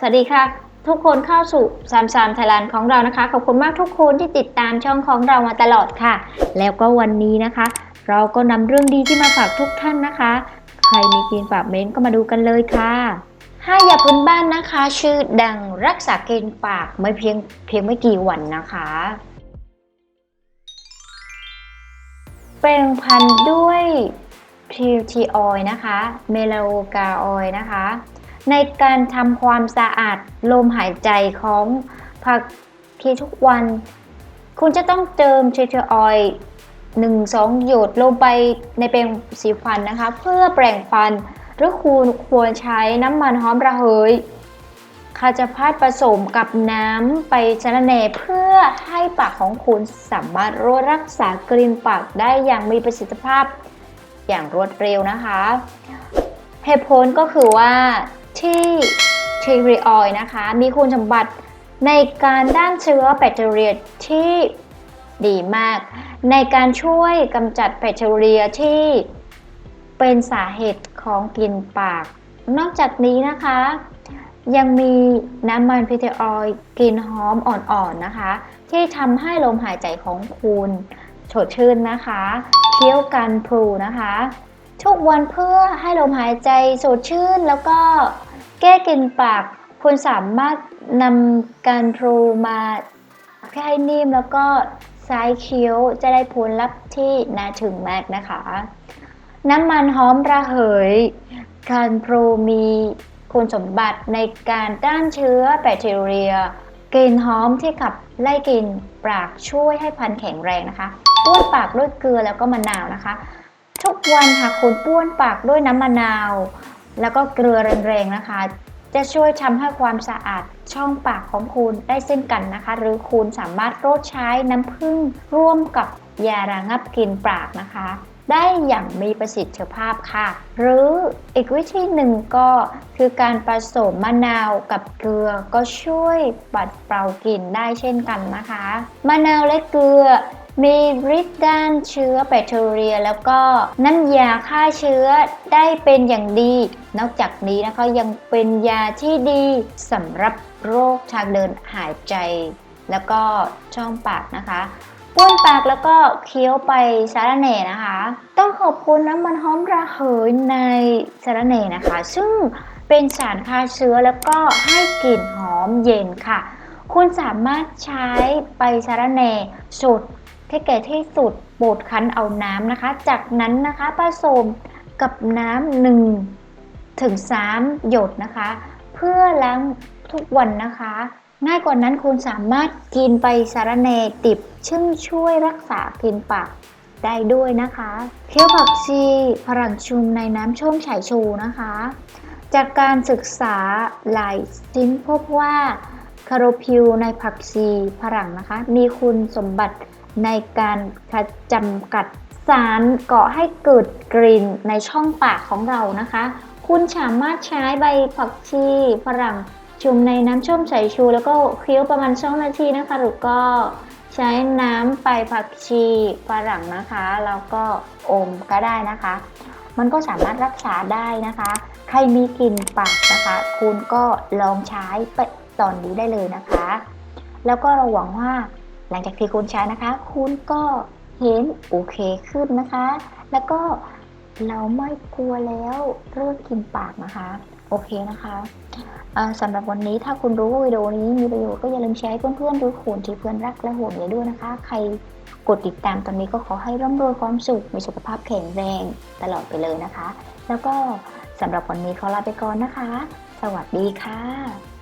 สวัสดีค่ะ ทุกคนเข้าสู่สามสามไทยแลนด์ของเรานะคะ ขอบคุณมากทุกคนที่ติดตามช่องของเรามาตลอดค่ะ แล้วก็วันนี้นะคะ เราก็นำเรื่องดีที่มาฝากทุกท่านนะคะ ใครมีกินฝากเม้นก็มาดูกันเลยค่ะห้ายาพื้นบ้านนะคะ ชื่อดังรักษาเกณฑ์ปากไม่เพียงเพียงไม่กี่วันนะคะแปรงพันด้วย PT oil นะคะ เมลโอกา oil นะคะ ในการทำความสะอาดลมหายใจของผักทีทุกวัน คุณจะต้องเติม PT oil 1-2หนึ่งสองหยดลงไปในแปรงสีฟันนะคะ เพื่อแปรงฟัน หรือคุณควรใช้น้ำมันหอมระเหยคาจะพัดผสมกับน้ำไปชะเนเพื่อให้ปากของคุณสามารถรักษากลิ่นปากได้อย่างมีประสิทธิภาพอย่างรวดเร็วนะคะ เหตุผลก็คือว่า ที่ทีรีออยนะคะ มีคุณสมบัติในการด้านเชื้อแบคทีเรียที่ดีมาก ในการช่วยกำจัดแบคทีเรียที่เป็นสาเหตุของกลิ่นปาก นอกจากนี้นะคะ ยังมีน้ำมันพิเทออยล์กลิ่นหอมอ่อนๆนะคะ ที่ทำให้ลมหายใจของคุณสดชื่นนะคะเคี้ยวกันพลูนะคะ ทุกวันเพื่อให้ลมหายใจสดชื่นแล้วก็ แก้กลิ่นปาก คุณสามารถนำการพลูมาให้นิ่มแล้วก็ซ้ายเคี้ยวจะได้ผลลัพธ์ที่น่าถึงมากนะคะ น้ำมันหอมระเหย การโปรมีคุณสมบัติในการต้านเชื้อแบคทีเรียกลิ่นหอมที่ขับไล่กลิ่นปากช่วยให้พันแข็งแรงนะคะป้วนปากด้วยเกลือแล้วก็มะนาวนะคะ ทุกวันหากคุณป้วนปากด้วยน้ำมะนาว แล้วก็เกลือแรงๆนะคะ จะช่วยทำให้ความสะอาดช่องปากของคุณได้เช่นกันนะคะ หรือคุณสามารถโรดใช้น้ำผึ้งร่วมกับยาระงับกลิ่นปากนะคะ ได้อย่างมีประสิทธิภาพค่ะ หรืออีกวิธีหนึ่งก็คือการผสมมะนาวกับเกลือก็ช่วยปัดเป่ากลิ่นได้เช่นกันนะคะ มะนาวและเกลือ มีฤทธิ์ด้านเชื้อแบคทีเรีย แล้วก็น้ำยาฆ่าเชื้อได้เป็นอย่างดี นอกจากนี้นะคะยังเป็นยาที่ดีสำหรับโรคทางเดินหายใจ แล้วก็ช่องปากนะคะป้วนปากแล้วก็เคี้ยวไปสารเน่นะคะ ต้องขอบคุณน้ำมันหอมระเหยในสารเน่นะคะ ซึ่งเป็นสารฆ่าเชื้อแล้วก็ให้กลิ่นหอมเย็นค่ะ คุณสามารถใช้ไปสารเน่สูตร ที่แก่ที่สุดโบดคั้นเอาน้ำนะคะ จากนั้นนะคะผสมกับน้ำหนึ่งถึง3หยดนะคะ เพื่อล้างทุกวันนะคะ ง่ายกว่านั้นคุณสามารถกินไปสารเนติบซึ่งช่วยรักษากลิ่นปากได้ด้วยนะคะเคี้ยวผักชีพลังชุมในน้ำช่มฉายชูนะคะ จากการศึกษาหลายชิ้นพบว่าคาโรพิวในผักชีฝรั่งนะคะ มีคุณสมบัติ ในการขจำกัดสารก่อให้เกิดกลิ่นในช่องปากของเรานะคะ คุณสามารถใช้ใบผักชีฝรั่งจุ่มในน้ำช่มสายชู แล้วก็เคี้ยวประมาณ2นาทีนะคะ หรือก็ใช้น้ำไปผักชีฝรั่งนะคะ แล้วก็อมก็ได้นะคะ มันก็สามารถรักษาได้นะคะ ใครมีกลิ่นปากนะคะ คุณก็ลองใช้ไปตอนนี้ได้เลยนะคะ แล้วก็เราหวังว่า หลังจากที่คุณใช้นะคะ คุณก็เห็นโอเคขึ้นนะคะ แล้วก็เราไม่กลัวแล้วเรื่องกินปากนะคะ โอเคนะคะสำหรับวันนี้ถ้าคุณรู้วิดีโอนี้มีประโยชน์ก็อย่าลืมแชร์ให้เพื่อนๆหรือคนที่เพื่อนรักและห่วงใยด้วยนะคะ ใครกดติดตามตอนนี้ก็ขอให้ร่ำรวยความสุข มีสุขภาพแข็งแรงตลอดไปเลยนะคะ แล้วก็สำหรับวันนี้ขอลาไปก่อนนะคะ สวัสดีค่ะ